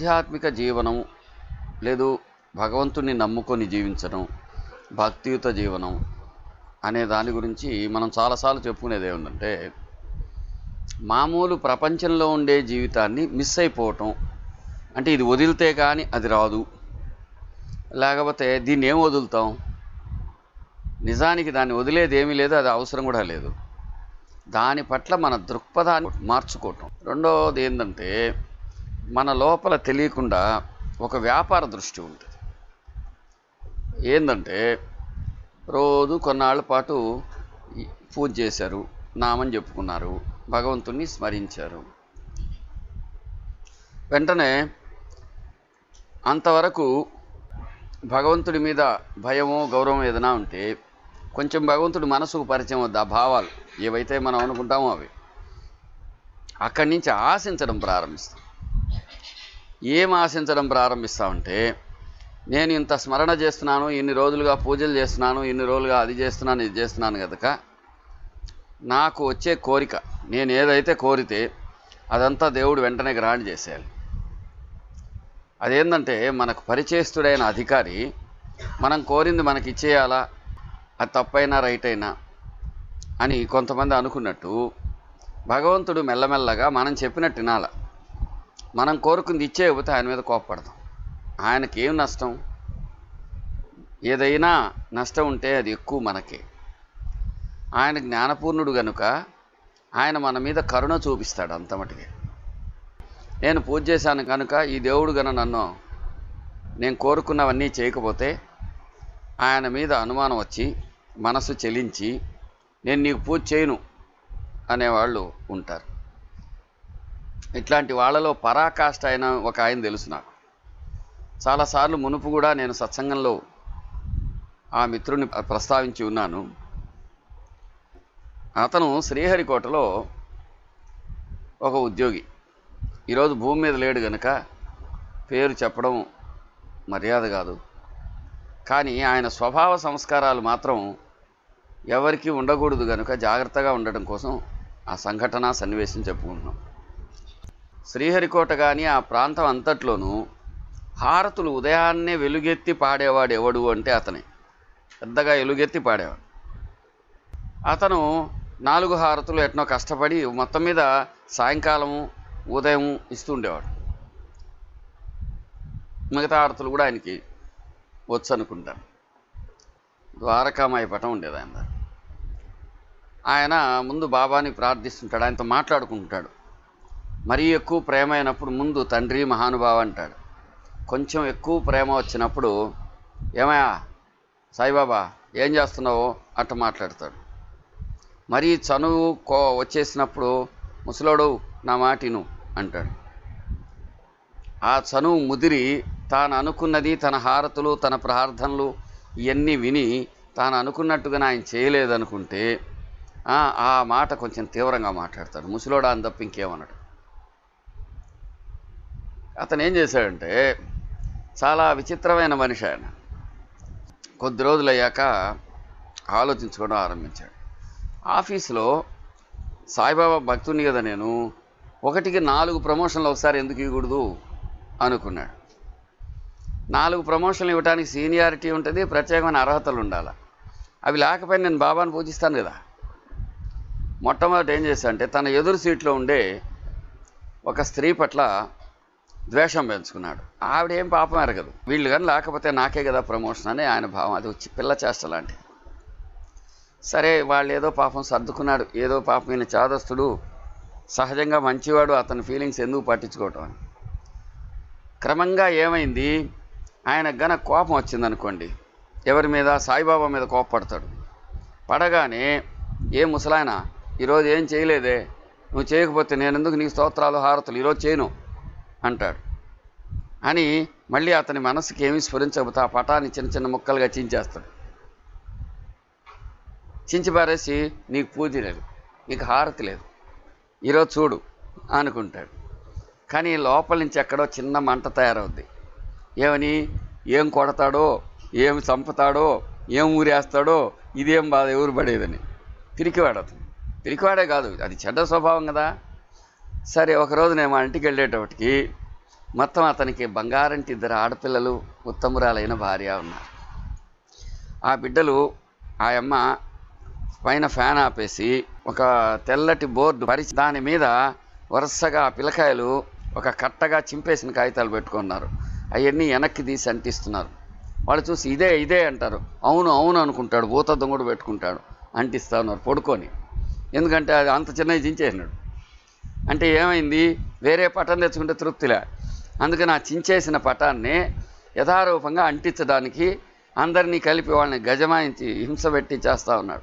ఆధ్యాత్మిక జీవనం లేదు భగవంతుణ్ణి నమ్ముకొని జీవించడం భక్తియుత జీవనం అనే దాని గురించి మనం చాలాసార్లు చెప్పుకునేది ఏమిటంటే మామూలు ప్రపంచంలో ఉండే జీవితాన్ని మిస్ అయిపోవటం. అంటే ఇది వదిలితే కానీ అది రాదు. లేకపోతే దీన్ని ఏం వదులుతాం? నిజానికి దాన్ని వదిలేది ఏమీ లేదు అది అవసరం కూడా లేదు. దాని పట్ల మన దృక్పథాన్ని మార్చుకోవటం. రెండవది ఏంటంటే మన లోపల తెలియకుండా ఒక వ్యాపార దృష్టి ఉంటుంది. ఏంటంటే రోజు కొన్నాళ్ళ పాటు పూజ చేశారు నామం చెప్పుకున్నారు భగవంతుణ్ణి స్మరించారు. వెంటనే అంతవరకు భగవంతుడి మీద భయమో గౌరవం ఏదైనా ఉంటే కొంచెం భగవంతుడి మనసుకు పరిచయం వద్ద భావాలు ఏవైతే మనం అనుకుంటామో అవి అక్కడి నుంచి ఆశించడం ప్రారంభిస్తాం. ఏం ఆశించడం ప్రారంభిస్తామంటే నేను ఇంత స్మరణ చేస్తున్నాను ఇన్ని రోజులుగా పూజలు చేస్తున్నాను ఇన్ని రోజులుగా అది చేస్తున్నాను ఇది చేస్తున్నాను కనుక నాకు వచ్చే కోరిక నేను ఏదైతే కోరితే అదంతా దేవుడు వెంటనే గ్రాండ్ చేసేయాలి. అదేంటంటే మనకు పరిచయస్తుడైన అధికారి మనం కోరింది మనకి ఇచ్చేయాలా అది తప్పైనా రైట్ అయినా అని కొంతమంది అనుకున్నట్టు భగవంతుడు మెల్లమెల్లగా మనం చెప్పినట్టు వినాల. మనం కోరుకుంది ఇచ్చేయకపోతే ఆయన మీద కోప్పడతాం ఆయనకి ఏం నష్టం? ఏదైనా నష్టం ఉంటే అది ఎక్కువ మనకే. ఆయన జ్ఞానపూర్ణుడు గనుక ఆయన మన మీద కరుణ చూపిస్తాడు అంత నేను పూజ చేశాను కనుక ఈ దేవుడు గన నన్ను నేను కోరుకున్నవన్నీ చేయకపోతే ఆయన మీద అనుమానం వచ్చి మనసు చెలించి నేను నీకు పూజ చేయను అనేవాళ్ళు ఉంటారు. ఇట్లాంటి వాళ్ళలో పరాకాష్ట అయిన ఒక ఆయన తెలుసు నాకు. చాలాసార్లు మునుపు కూడా నేను సత్సంగంలో ఆ మిత్రుని ప్రస్తావించి ఉన్నాను. అతను శ్రీహరికోటలో ఒక ఉద్యోగి. ఈరోజు భూమి మీద లేడు గనుక పేరు చెప్పడం మర్యాద కాదు. కానీ ఆయన స్వభావ సంస్కారాలు మాత్రం ఎవరికీ ఉండకూడదు కనుక జాగ్రత్తగా ఉండడం కోసం ఆ సంఘటన సన్నివేశం చెప్పుకుంటున్నాం. శ్రీహరికోట కానీ ఆ ప్రాంతం అంతట్లోనూ హారతులు ఉదయాన్నే వెలుగెత్తి పాడేవాడు ఎవడు అంటే అతనే. పెద్దగా వెలుగెత్తి పాడేవాడు. అతను నాలుగు హారతులు ఎట్నో కష్టపడి మొత్తం మీద సాయంకాలము ఉదయం ఇస్తుండేవాడు మిగతా హారతులు కూడా ఆయనకి వచ్చు అనుకుంటాను ద్వారకామాయి పటం ఉండేది ఆయన. ఆయన ముందు బాబాని ప్రార్థిస్తుంటాడు. ఆయనతో మాట్లాడుకుంటాడు మరీ ఎక్కువ ప్రేమ అయినప్పుడు ముందు తండ్రి మహానుభావ అంటాడు. కొంచెం ఎక్కువ ప్రేమ వచ్చినప్పుడు ఏమయ్యా? సాయిబాబా ఏం చేస్తున్నావు? అట్ట మాట్లాడతాడు. మరీ చనువు కో వచ్చేసినప్పుడు ముసలోడు నా మాటిను అంటాడు. ఆ చనువు ముదిరి తాను అనుకున్నది తన హారతులు తన ప్రార్థనలు ఇవన్నీ విని తాను అనుకున్నట్టుగా ఆయన చేయలేదనుకుంటే ఆ ఆ మాట కొంచెం తీవ్రంగా మాట్లాడతాడు. ముసలోడా అని తప్ప ఇంకేమన్నాడు అతను ఏం చేశాడంటే చాలా విచిత్రమైన మనిషి ఆయన. కొద్ది రోజులు అయ్యాక ఆలోచించుకోవడం ఆరంభించాడు. ఆఫీసులో సాయిబాబా భక్తుని కదా నేను ఒకటికి నాలుగు ప్రమోషన్లు ఒకసారి ఎందుకు ఇవ్వకూడదు అనుకున్నాడు. నాలుగు ప్రమోషన్లు ఇవ్వడానికి సీనియారిటీ ఉంటుంది ప్రత్యేకమైన అర్హతలు ఉండాలి. అవి లేకపోయినా నేను బాబాను పూజిస్తాను కదా. మొట్టమొదటి ఏం చేశా అంటే తన ఎదురు సీట్లో ఉండే ఒక స్త్రీ పట్ల ద్వేషం పెంచుకున్నాడు. ఆవిడ ఏం పాపం ఎరగదు. వీళ్ళు కానీ లేకపోతే నాకే కదా ప్రమోషన్ అని ఆయన భావం. అది వచ్చి పిల్ల చేష్ట లాంటిది. సరే వాళ్ళు ఏదో పాపం సర్దుకున్నాడు. ఏదో పాపం ఈయన చాదస్తుడు సహజంగా మంచివాడు అతని ఫీలింగ్స్ ఎందుకు పట్టించుకోవటం అని. క్రమంగా ఏమైంది? ఆయన గన కోపం వచ్చిందనుకోండి. ఎవరి మీద? సాయిబాబా మీద కోపపడతాడు. పడగానే ఏ ముసలాయన ఈరోజు ఏం చేయలేదే? నువ్వు చేయకపోతే నేను ఎందుకు నీకు స్తోత్రాలు హారతులు? ఈరోజు చేయను అంటాడు. అని మళ్ళీ అతని మనసుకి ఏమీ స్ఫురించకపోతే ఆ పటాన్ని చిన్న చిన్న ముక్కలుగా చించేస్తాడు. చించి పారేసి నీకు పూజ లేదు నీకు హారతి లేదు. ఈరోజు చూడు అనుకుంటాడు. కానీ లోపల నుంచి ఎక్కడో చిన్న మంట తయారవుద్ది. ఏమని? ఏం కొడతాడో? ఏం చంపుతాడో? ఏం ఊరేస్తాడో? ఇదేం బాధ ఎవరు పడేదని. పిరికివాడదు పిరికివాడే కాదు అది చెడ్డ స్వభావం కదా. సరే ఒకరోజు నేను మా ఇంటికి వెళ్ళేటప్పటికి మొత్తం అతనికి బంగారంటి ఇద్దరు ఆడపిల్లలు ఉత్తమురాలైన భార్య ఉన్నారు. ఆ బిడ్డలు ఆ అమ్మ పైన ఫ్యాన్ ఆపేసి ఒక తెల్లటి బోర్డు పరిచి దాని మీద వరుసగా పిలకాయలు పిల్లకాయలు ఒక కట్టగా చింపేసిన కాగితాలు పెట్టుకున్నారు. అవన్నీ వెనక్కి తీసి అంటిస్తున్నారు. వాళ్ళు చూసి ఇదే ఇదే అంటారు. అవును అవును అనుకుంటాడు. భూత దొంగడు పెట్టుకుంటాడు. అంటిస్తా ఉన్నారు పడుకొని. ఎందుకంటే అది అంత చిన్నది చించేసినాడు అంటే ఏమైంది? వేరే పటం తెచ్చుకుంటే తృప్తిలే. అందుకని ఆ చించేసిన పటాన్ని యథారూపంగా అంటించడానికి అందరినీ కలిపి వాళ్ళని గజమాయించి హింస పెట్టి చేస్తూ ఉన్నాడు.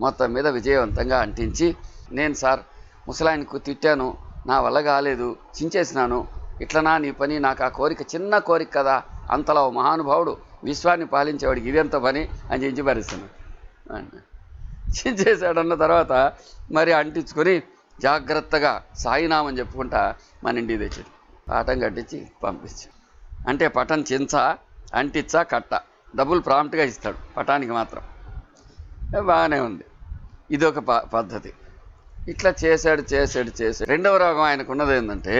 మొత్తం మీద విజయవంతంగా అంటించి నేను సార్ ముసలాయనకు తిట్టాను నా వల్ల కాలేదు చించేసినాను. ఇట్లనా నీ పని? నాకు ఆ కోరిక చిన్న కోరిక కదా. అంతలా ఓ మహానుభావుడు విశ్వాన్ని పాలించేవాడికి ఇదెంత పని? అని చించి భరిస్తున్నాడు చించేశాడన్న తర్వాత మరి అంటించుకొని జాగ్రత్తగా సాయినామని చెప్పుకుంటా మన ఇంటికి తెచ్చాడు. పాఠం కట్టించి పంపించు. అంటే పటం చించా అంటిచ్చా కట్ట. డబుల్ ప్రాంప్ట్గా ఇస్తాడు పటానికి మాత్రం. బాగానే ఉంది. ఇది ఒక ప పద్ధతి. ఇట్లా చేశాడు చేశాడు చేశాడు. రెండవ రోగం ఆయనకు ఉన్నది ఏంటంటే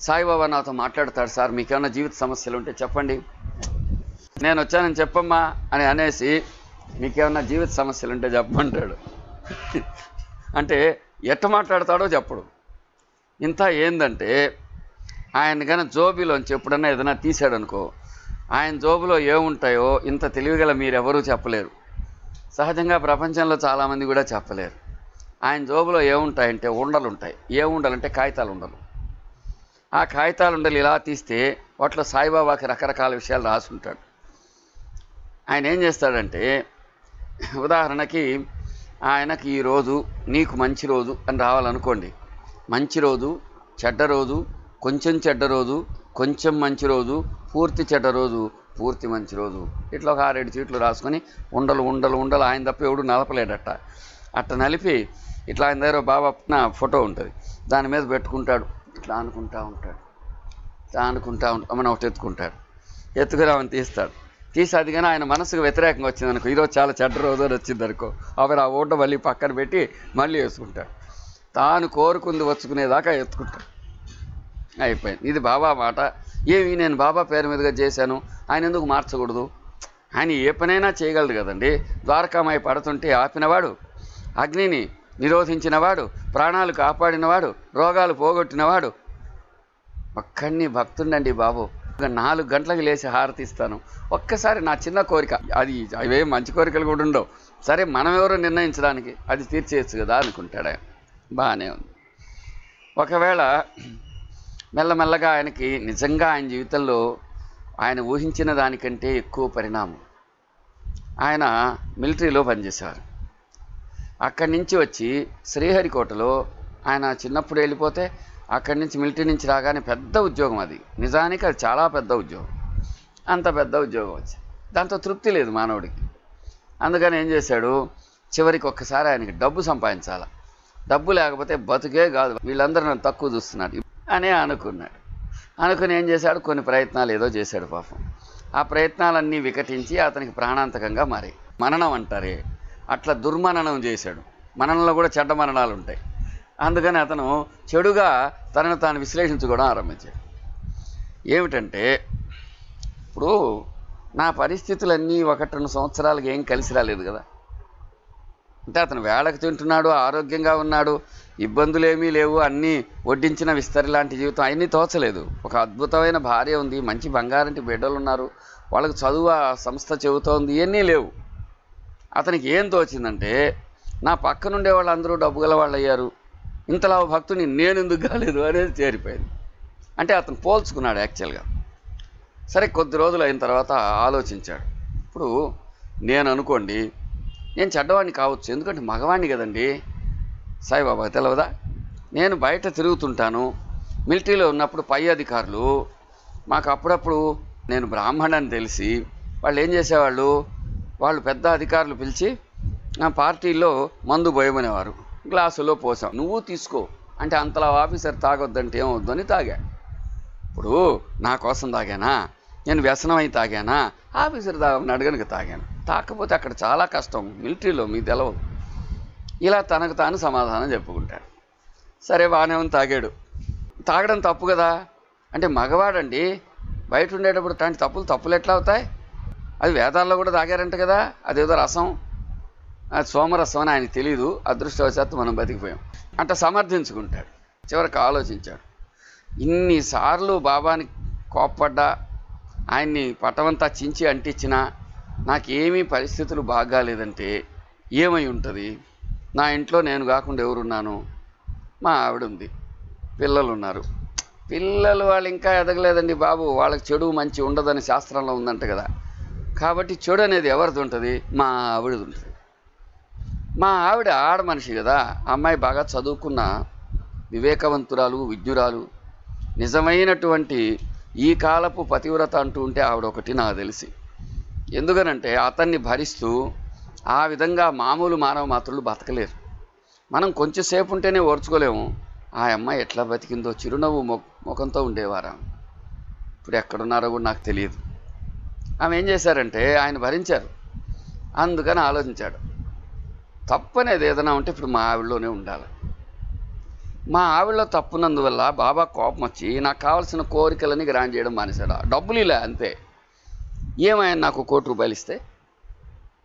సాయిబాబా నాతో మాట్లాడతాడు సార్ మీకేమైనా జీవిత సమస్యలు ఉంటే చెప్పండి. నేను వచ్చానని చెప్పమ్మా అని అనేసి మీకేమన్నా జీవిత సమస్యలు ఉంటే చెప్పమంటాడు. అంటే ఎట్ట మాట్లాడతాడో చెప్పడు. ఇంత ఏందంటే ఆయన కానీ జోబీలోంచి ఎప్పుడన్నా ఏదైనా తీశాడనుకో ఆయన జోబులో ఏముంటాయో ఇంత తెలివిగల మీరెవరూ చెప్పలేరు. సహజంగా ప్రపంచంలో చాలామంది కూడా చెప్పలేరు. ఆయన జోబులో ఏముంటాయంటే ఉండలు ఉంటాయి ఏ ఉండలంటే కాగితాలు ఉండలు ఆ కాగితాలు ఉండలు ఇలా తీస్తే వాటిలో సాయిబాబాకి రకరకాల విషయాలు రాసుంటాడు. ఆయన ఏం చేస్తాడంటే ఉదాహరణకి ఆయనకి ఈ రోజు నీకు మంచి రోజు అని రావాలనుకోండి. మంచి రోజు చెడ్డ రోజు కొంచెం చెడ్డ రోజు కొంచెం మంచి రోజు పూర్తి చెడ్డ రోజు పూర్తి మంచి రోజు. ఇట్లా ఒక ఆరేడు చీట్లు రాసుకొని ఉండలు ఉండలు ఉండలు ఆయన తప్ప ఎవడు నలపలేడట. అట్ట నలిపి ఇట్లా ఆయన దగ్గర బాబా నా ఫోటో ఉంటుంది. దాని మీద పెట్టుకుంటాడు. ఇట్లా అనుకుంటా ఉంటాడు. ఇట్లా అనుకుంటా ఉంటా మనం ఒకటి ఎత్తుకుంటాడు. ఎత్తుకుని ఆమెను తీస్తాడు. తీసి అది కానీ ఆయన మనసుకు వ్యతిరేకంగా వచ్చింది అనుకో ఈరోజు చాలా చెడ్డ రోజు అని వచ్చింది అనుకో అప్పుడు ఆ ఓట మళ్ళీ పక్కన పెట్టి మళ్ళీ వేసుకుంటాడు. తాను కోరుకుంది వచ్చుకునేదాకా ఎత్తుకుంటాడు. అయిపోయింది. ఇది బాబా మాట. ఏమి నేను బాబా పేరు మీదుగా చేశాను. ఆయన ఎందుకు మార్చకూడదు? ఆయన ఏ పనైనా చేయగలడు కదండి. ద్వారకామాయి పడుతుంటే ఆపినవాడు అగ్నిని నిరోధించినవాడు ప్రాణాలు కాపాడినవాడు రోగాలు పోగొట్టినవాడు. ఒక్కడిని భక్తుండండి బాబు. ఒక నాలుగు గంటలకు లేచి హారతి ఇస్తాను. ఒక్కసారి నా చిన్న కోరిక అది అవే మంచి కోరికలు కూడా ఉండవు. సరే మనం ఎవరో నిర్ణయించడానికి? అది తీర్చేయచ్చు కదా అనుకుంటాడు బాగానే ఉంది. ఒకవేళ మెల్లమెల్లగా ఆయనకి నిజంగా ఆయన జీవితంలో ఆయన ఊహించిన దానికంటే ఎక్కువ పరిణామం. ఆయన మిలిటరీలో పనిచేసేవారు. అక్కడి నుంచి వచ్చి శ్రీహరికోటలో ఆయన చిన్నప్పుడు వెళ్ళిపోతే అక్కడి నుంచి మిలిటరీ నుంచి రాగానే పెద్ద ఉద్యోగం అది. నిజానికి అది చాలా పెద్ద ఉద్యోగం. అంత పెద్ద ఉద్యోగం వచ్చి దాంతో తృప్తి లేదు మానవుడికి. అందుకని ఏం చేశాడు? చివరికి ఒక్కసారి ఆయనకి డబ్బు సంపాదించాలి. డబ్బు లేకపోతే బతుకే కాదు. వీళ్ళందరూ నన్ను తక్కువ చూస్తున్నాడు అని అనుకున్నాడు. అనుకుని ఏం చేశాడు? కొన్ని ప్రయత్నాలు ఏదో చేశాడు పాపం. ఆ ప్రయత్నాలన్నీ వికటించి అతనికి ప్రాణాంతకంగా మారాయి మననం అంటారే. అట్లా దుర్మననం చేశాడు. మననంలో కూడా చెడ్డ మరణాలు ఉంటాయి. అందుకని అతను చెడుగా తనను తాను విశ్లేషించుకోవడం ఆరంభించాడు. ఏమిటంటే ఇప్పుడు నా పరిస్థితులన్నీ ఒకటి రెండు సంవత్సరాలకి ఏం కలిసి రాలేదు కదా. అంటే అతను వేళకు తింటున్నాడు ఆరోగ్యంగా ఉన్నాడు ఇబ్బందులు ఏమీ లేవు అన్నీ వడ్డించిన విస్తరి లాంటి జీవితం. అవన్నీ తోచలేదు. ఒక అద్భుతమైన భార్య ఉంది మంచి బంగారంటి బిడ్డలు ఉన్నారు వాళ్ళకి చదువు ఆ సంస్థ చెబుతోంది ఇవన్నీ లేవు. అతనికి ఏం తోచిందంటే నా పక్కనుండే వాళ్ళందరూ డబ్బు గల వాళ్ళు అయ్యారు ఇంతలా భక్తుని నేను ఎందుకు కాలేదు అనేది చేరిపోయింది అంటే అతను పోల్చుకున్నాడు యాక్చువల్గా. సరే కొద్ది రోజులు అయిన తర్వాత ఆలోచించాడు. ఇప్పుడు నేను అనుకోండి నేను చెడ్డవాడిని కావచ్చు. ఎందుకంటే మగవాడిని కదండి. సాయిబాబా తెలవదా? నేను బయట తిరుగుతుంటాను. మిలిటరీలో ఉన్నప్పుడు పై అధికారులు మాకు అప్పుడప్పుడు నేను బ్రాహ్మణని తెలిసి వాళ్ళు ఏం చేసేవాళ్ళు? వాళ్ళు పెద్ద అధికారులు పిలిచి నా పార్టీలో మందు పోయమనేవారు. గ్లాసులో పోసాం. నువ్వు తీసుకో. అంటే అంతలా ఆఫీసర్ తాగొద్దంటే ఏమవుద్దని తాగా. ఇప్పుడు నా కోసం తాగానా? నేను వ్యసనమై తాగానా? ఆఫీసర్ తాగమన్నాడు తాగాను. తాకపోతే అక్కడ చాలా కష్టం. మిలిటరీలో మీకు తెలవదు. ఇలా తనకు తాను సమాధానం చెప్పుకుంటాడు. సరే బాగానే ఉంది తాగాడు. తాగడం తప్పు కదా? అంటే మగవాడండి. బయట ఉండేటప్పుడు తాంటి తప్పులు తప్పులు ఎట్లా అవుతాయి? అది వేదాల్లో కూడా తాగారంట కదా? అదేదో రసం. అది సోమరసం అని ఆయనకు తెలియదు అదృష్టవశాత్తు మనం బతికిపోయాం. అంట సమర్థించుకుంటాడు. చివరికి ఆలోచించాడు. ఇన్నిసార్లు బాబాని కోప్పడ్డా ఆయన్ని పటమంతా చించి అంటించినా నాకేమీ పరిస్థితులు బాగాలేదంటే ఏమై ఉంటుంది? నా ఇంట్లో నేను కాకుండా ఎవరున్నాను? మా ఆవిడ ఉంది పిల్లలు ఉన్నారు పిల్లలు వాళ్ళు ఇంకా ఎదగలేదండి బాబు. వాళ్ళకి చెడు మంచి ఉండదని శాస్త్రంలో ఉందంట కదా. కాబట్టి చెడు అనేది ఎవరిది ఉంటుంది? మా ఆవిడది ఉంటుంది. మా ఆవిడ ఆడ మనిషి కదా. అమ్మాయి బాగా చదువుకున్న. వివేకవంతురాలు విజ్ఞురాలు. నిజమైనటువంటి ఈ కాలపు పతివ్రత అంటూ ఉంటే ఆవిడ ఒకటి నాకు తెలిసి. ఎందుకనంటే అతన్ని భరిస్తూ ఆ విధంగా మామూలు మానవ మాత్రులు బతకలేరు. మనం కొంచెంసేపు ఉంటేనే ఓర్చుకోలేము. ఆ అమ్మాయి ఎట్లా బతికిందో చిరునవ్వు ముఖంతో ఉండేవారా ఇప్పుడు ఎక్కడున్నారో కూడా నాకు తెలియదు. ఆమె ఏం చేశారంటే ఆయన భరించారు. అందుకని ఆలోచించాడు. తప్పనేది ఏదైనా ఉంటే ఇప్పుడు మా ఆవిడలోనే ఉండాలి. మా ఆవిడలో తప్పున్నందువల్ల బాబా కోపం వచ్చి నాకు కావాల్సిన కోరికలని గ్రాండ్ చేయడం మానేశాడు. డబ్బులు ఇలా అంతే. ఏమాయన నాకు కోటి రూపాయలు ఇస్తే?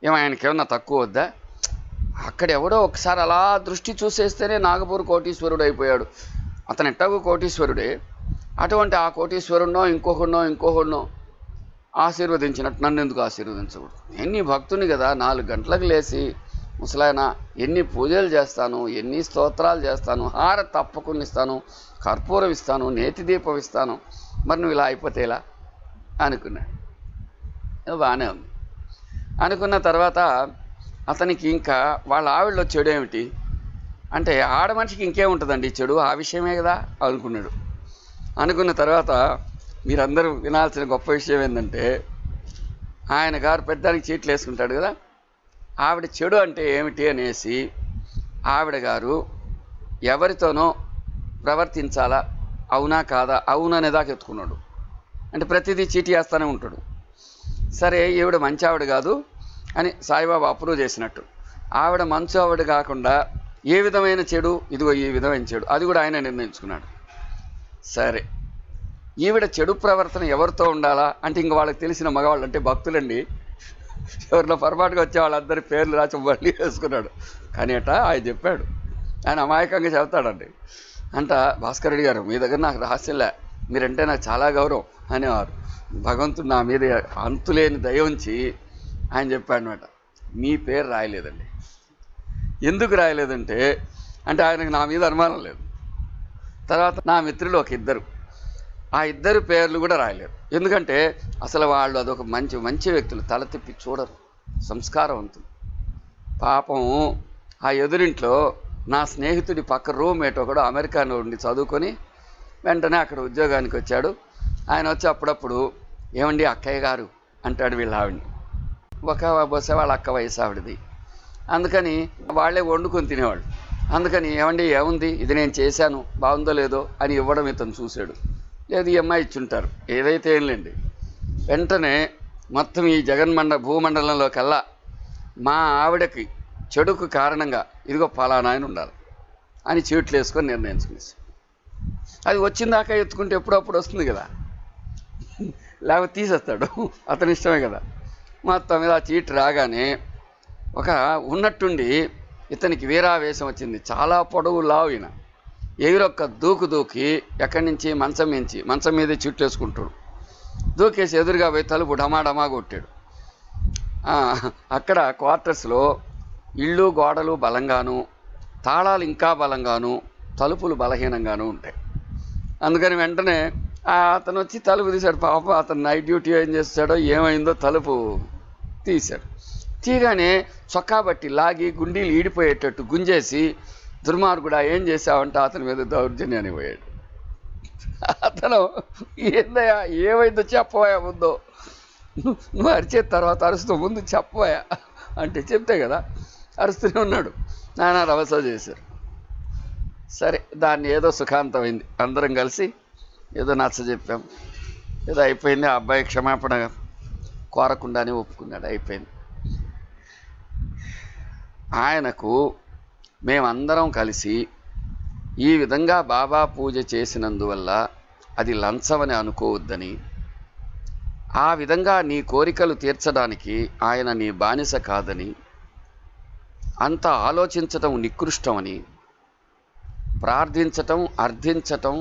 ఏమాయనకి ఏమన్నా తక్కువ వద్దా? అక్కడ ఎవడో ఒకసారి అలా దృష్టి చూసేస్తేనే నాగపూర్ కోటీశ్వరుడు అయిపోయాడు. అతను ఎట్టాగో కోటీశ్వరుడే. అటువంటి ఆ కోటీశ్వరుణ్ణో ఇంకొకడినో ఇంకొకడినో ఆశీర్వదించినట్టు నన్ను ఎందుకు ఆశీర్వదించకూడదు? ఎన్ని భక్తుని కదా నాలుగు గంటలకు లేచి ముసలాయన ఎన్ని పూజలు చేస్తాను ఎన్ని స్తోత్రాలు చేస్తాను హార తప్పకుండా ఇస్తాను కర్పూరం ఇస్తాను నేతి దీపం ఇస్తాను. మరి నువ్వు ఇలా అయిపోతే ఎలా? అనుకున్నాడు బాగానే ఉంది. అనుకున్న తర్వాత అతనికి ఇంకా వాళ్ళ ఆవిడలో చెడు ఏమిటి? అంటే ఆడ మనిషికి ఇంకేముంటుందండి చెడు ఆ విషయమే కదా అనుకున్నాడు. అనుకున్న తర్వాత మీరందరూ వినాల్సిన గొప్ప విషయం ఏంటంటే ఆయన గారు పెద్దానికి చీట్లు వేసుకుంటాడు కదా? ఆవిడ చెడు అంటే ఏమిటి అనేసి ఆవిడ గారు ఎవరితోనో ప్రవర్తించాలా? అవునా కాదా? అవుననే దాకా ఎత్తుకున్నాడు. అంటే ప్రతిదీ చీటీ వేస్తూనే ఉంటాడు. సరే ఈవిడ మంచి ఆవిడ కాదు అని సాయిబాబా అప్రూవ్ చేసినట్టు. ఆవిడ మంచు ఆవిడ కాకుండా ఏ విధమైన చెడు? ఇదిగో ఈ విధమైన చెడు. అది కూడా ఆయన నిర్ణయించుకున్నాడు. సరే. ఈవిడ చెడు ప్రవర్తన ఎవరితో ఉండాలా? అంటే ఇంక వాళ్ళకి తెలిసిన మగవాళ్ళు అంటే భక్తులండి. ఎవరిలో పొరపాటుగా వచ్చే వాళ్ళందరి పేర్లు రాసి మళ్ళీ వేసుకున్నాడు. కానీ అట ఆయన చెప్పాడు. ఆయన అమాయకంగా చెబుతాడండి. అంట భాస్కర్ రెడ్డి గారు మీ దగ్గర నాకు రహస్యంలే మీరంటే నాకు చాలా గౌరవం అనేవారు. భగవంతుడు నా మీద అంతులేని దయ ఉంచి ఆయన చెప్పాడు అనమాట మీ పేరు రాయలేదండి. ఎందుకు రాయలేదంటే అంటే ఆయనకు నా మీద అనుమానం లేదు. తర్వాత నా మిత్రులు ఒక ఇద్దరు. ఆ ఇద్దరు పేర్లు కూడా రాయలేరు. ఎందుకంటే అసలు వాళ్ళు అదొక మంచి మంచి వ్యక్తులు. తల తిప్పి చూడరు. సంస్కారవంతులు పాపం ఆ ఎదురింట్లో నా స్నేహితుడి పక్క రూమ్మేట్ ఒకడు అమెరికాలో ఉండి చదువుకొని వెంటనే అక్కడ ఉద్యోగానికి వచ్చాడు. ఆయన వచ్చి అప్పుడప్పుడు ఏమండి అక్కయ్య గారు? అంటాడు వీళ్ళ ఆవిడ ఒక బస్సే వాళ్ళ అక్క వయసు ఆవిడది. అందుకని వాళ్ళే వండుకొని తినేవాళ్ళు. అందుకని ఏమండి ఏముంది? ఇది నేను చేశాను. బాగుందో లేదో? అని ఇవ్వడం ఇతను చూశాడు. లేదు ఈ అమ్మాయి ఇచ్చుంటారు. ఏదైతే ఏంలేండి వెంటనే మొత్తం ఈ జగన్మండ భూమండలంలో కల్లా మా ఆవిడకి చెడుకు కారణంగా ఇదిగో ఫలానా ఆయన ఉండాలి. అని చీట్లు వేసుకొని నిర్ణయించుకునేసి. అది వచ్చిన దాకా ఎత్తుకుంటే ఎప్పుడప్పుడు వస్తుంది కదా. లేకపోతే తీసేస్తాడు. అతని ఇష్టమే కదా. మొత్తం మీద ఆ చీట్ రాగానే ఒక ఉన్నట్టుండి ఇతనికి వీరావేశం వచ్చింది. చాలా పొడవు లావు ఈయన. ఎగిరొక్క దూకు దూకి ఎక్కడి నుంచి? మంచం మించి మంచం మీదే చుట్టేసుకుంటాడు దూకేసి ఎదురుగా పోయి తలుపు డమాడమా కొట్టాడు. అక్కడ క్వార్టర్స్లో ఇళ్ళు గోడలు బలంగాను తాళాలు ఇంకా బలంగాను తలుపులు బలహీనంగాను ఉంటాయి. అందుకని వెంటనే అతను వచ్చి తలుపు తీశాడు. పాప అతను నైట్ డ్యూటీ ఏం చేస్తాడో ఏమైందో తలుపు తీశాడు. తీగానే చొక్కా బట్టి లాగి గుండీలు ఈడిపోయేటట్టు గుంజేసి దుర్మార్గుడా ఏం చేశావంటే అతని మీద దౌర్జన్యాన్ని పోయాడు. అతను ఏందయ్యా ఏమైందో చెప్పవయా ముందో. నువ్వు అరిచే తర్వాత అరుస్తూ ముందు చెప్పవయా అంటే చెప్తే కదా అరుస్తూనే ఉన్నాడు. నాన్న రవస చేశారు. సరే దాన్ని ఏదో సుఖాంతమైంది. అందరం కలిసి ఏదో నచ్చ చెప్పాం. ఏదో అయిపోయింది ఆ అబ్బాయి క్షమాపణ కోరకుండానే ఒప్పుకున్నాడు అయిపోయింది. ఆయనకు మేమందరం కలిసి ఈ విధంగా బాబా పూజ చేసినందువల్ల అది లంచమని అనుకోవద్దని ఆ విధంగా నీ కోరికలు తీర్చడానికి ఆయన నీ బానిస కాదని అంత ఆలోచించటం నికృష్టమని ప్రార్థించటం అర్థించటం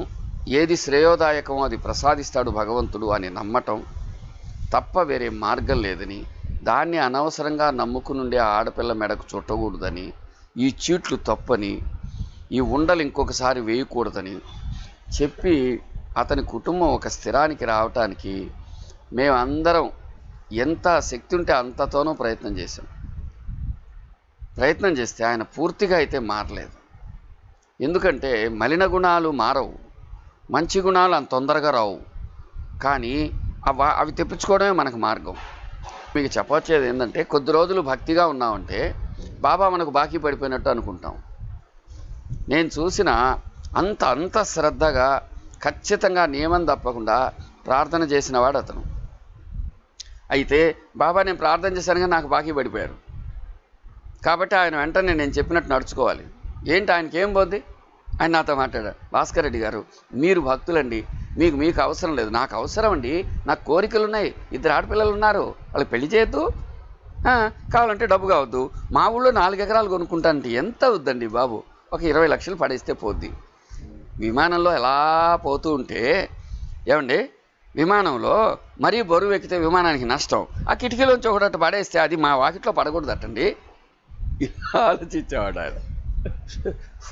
ఏది శ్రేయోదాయకమో అది ప్రసాదిస్తాడు భగవంతుడు అని నమ్మటం తప్ప వేరే మార్గం లేదని దాన్ని అనవసరంగా నమ్ముకునుండే ఆడపిల్ల మెడకు చుట్టకూడదని ఈ చీట్లు తప్పని ఈ ఉండలు ఇంకొకసారి వేయకూడదని చెప్పి అతని కుటుంబం ఒక స్థిరానికి రావటానికి మేమందరం ఎంత శక్తి ఉంటే అంతతోనూ ప్రయత్నం చేశాం. ప్రయత్నం చేస్తే ఆయన పూర్తిగా అయితే మారలేదు. ఎందుకంటే మలిన గుణాలు మారవు. మంచి గుణాలు అంత తొందరగా రావు. కానీ అవ అవి తెప్పించుకోవడమే మనకు మార్గం. మీకు చెప్పొచ్చేది ఏంటంటే కొద్ది రోజులు భక్తిగా ఉన్నామంటే బాబా మనకు బాకీ పడిపోయినట్టు అనుకుంటాం. నేను చూసిన అంత అంత శ్రద్ధగా ఖచ్చితంగా నియమం తప్పకుండా ప్రార్థన చేసినవాడు అతను. అయితే బాబా నేను ప్రార్థన చేశాను కానీ నాకు బాకీ పడిపోయారు. కాబట్టి ఆయన వెంటనే నేను చెప్పినట్టు నడుచుకోవాలి. ఏంటి ఆయనకి ఏం పోద్ది ఆయన నాతో మాట్లాడారు భాస్కర్ రెడ్డి గారు మీరు భక్తులండి మీకు మీకు అవసరం లేదు. నాకు అవసరం అండి. నాకు కోరికలు ఉన్నాయి. ఇద్దరు ఆడపిల్లలు ఉన్నారు. వాళ్ళకి పెళ్ళి చేయొద్దు. కావాలంటే డబ్బు కావద్దు. మా ఊళ్ళో నాలుగు ఎకరాలు కొనుక్కుంటానంటే ఎంత అవుద్దండి బాబు? ఒక ఇరవై లక్షలు పడేస్తే పోద్ది. విమానంలో ఎలా పోతూ ఉంటే ఏమండి? విమానంలో మరీ బరువు ఎక్కితే విమానానికి నష్టం. ఆ కిటికీలోంచి ఒకటి పడేస్తే అది మా వాకిట్లో పడకూడదటండి. ఇలా ఆలోచించేవాడు ఆయన.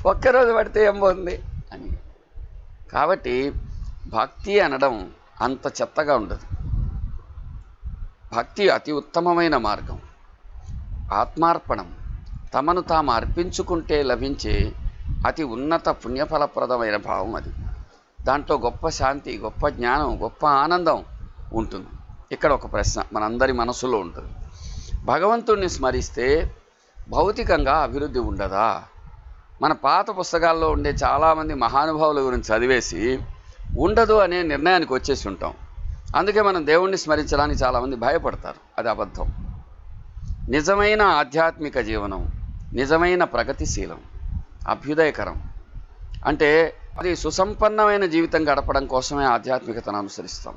ఒక్కరోజు పడితే ఏం పోతుంది? అని. కాబట్టి భక్తి అనడం అంత చెత్తగా ఉండదు. భక్తి అతి ఉత్తమమైన మార్గం. ఆత్మార్పణం తమను తాము అర్పించుకుంటే లభించే అతి ఉన్నత పుణ్యఫలప్రదమైన భావం అది. దాంట్లో గొప్ప శాంతి గొప్ప జ్ఞానం గొప్ప ఆనందం ఉంటుంది. ఇక్కడ ఒక ప్రశ్న మనందరి మనసులో ఉంటుంది. భగవంతుణ్ణి స్మరిస్తే భౌతికంగా అభివృద్ధి ఉండదా? మన పాత పుస్తకాల్లో ఉండే చాలామంది మహానుభావుల గురించి చదివేసి ఉండదు అనే నిర్ణయానికి వచ్చేసి ఉంటాం. అందుకే మనం దేవుణ్ణి స్మరించడానికి చాలామంది భయపడతారు. అది అబద్ధం. నిజమైన ఆధ్యాత్మిక జీవనం నిజమైన ప్రగతిశీలం అభ్యుదయకరం. అంటే అది సుసంపన్నమైన జీవితం గడపడం కోసమే ఆధ్యాత్మికతను అనుసరిస్తాం.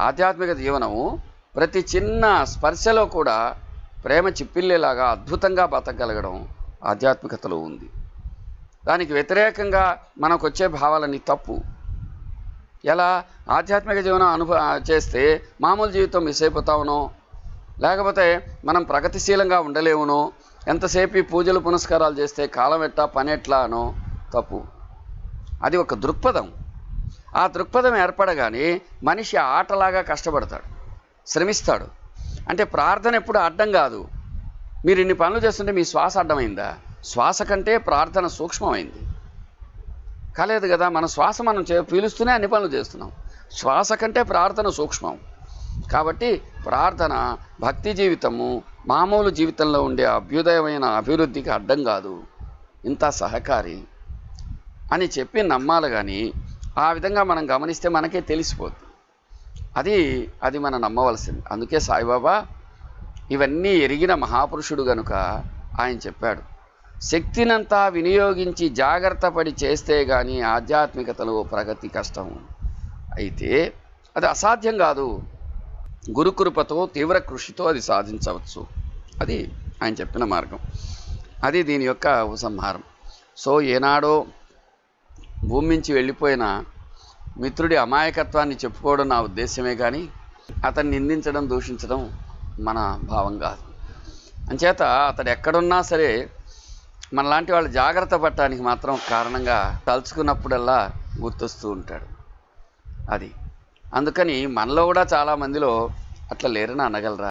ఆధ్యాత్మిక జీవనము ప్రతి చిన్న స్పర్శలో కూడా ప్రేమ చిప్పిల్లేలాగా అద్భుతంగా బతకగలగడం ఆధ్యాత్మికతలో ఉంది. దానికి వ్యతిరేకంగా మనకు వచ్చే భావాలని తప్పు. ఎలా ఆధ్యాత్మిక జీవనం అనుభవ చేస్తే మామూలు జీవితం మిస్ అయిపోతామనో లేకపోతే మనం ప్రగతిశీలంగా ఉండలేమునో ఎంతసేపు పూజలు పునస్కారాలు చేస్తే కాలం ఎట్టా పని ఎట్లా అనో? తప్పు. అది ఒక దృక్పథం. ఆ దృక్పథం ఏర్పడగానే మనిషి ఆటలాగా కష్టపడతాడు. శ్రమిస్తాడు. అంటే ప్రార్థన ఎప్పుడు అడ్డం కాదు. మీరు ఇన్ని పనులు చేస్తుంటే మీ శ్వాస అడ్డమైందా? శ్వాస కంటే ప్రార్థన సూక్ష్మమైంది. కాలేదు కదా మన శ్వాస మనం చే పీలుస్తూనే అన్ని పనులు చేస్తున్నాం. శ్వాస కంటే ప్రార్థన సూక్ష్మం. కాబట్టి ప్రార్థన భక్తి జీవితము మామూలు జీవితంలో ఉండే అభ్యుదయమైన అభివృద్ధికి అడ్డం కాదు. ఇంత సహకారి అని చెప్పి నమ్మాలి కానీ ఆ విధంగా మనం గమనిస్తే మనకే తెలిసిపోద్ది. అది అది మనం నమ్మవలసింది. అందుకే సాయిబాబా ఇవన్నీ ఎరిగిన మహాపురుషుడు గనుక ఆయన చెప్పాడు. శక్తినంతా వినియోగించి జాగ్రత్త పడి చేస్తే కానీ ఆధ్యాత్మికతలో ప్రగతి కష్టం. అయితే అది అసాధ్యం కాదు. గురుకృపతో తీవ్ర కృషితో అది సాధించవచ్చు. అది ఆయన చెప్పిన మార్గం. అది దీని యొక్క ఉపసంహారం. సో ఏనాడో భూమి నుంచి వెళ్ళిపోయిన మిత్రుడి అమాయకత్వాన్ని చెప్పుకోవడం నా ఉద్దేశమే కానీ అతన్ని నిందించడం దూషించడం మన భావం కాదు. అంచేత అతడు ఎక్కడున్నా సరే మనలాంటి వాళ్ళు జాగ్రత్త పడటానికి మాత్రం కారణంగా తలుచుకున్నప్పుడల్లా గుర్తొస్తూ ఉంటాడు. అది. అందుకని మనలో కూడా చాలా మందిలో అట్లా లేరని అనగలరా?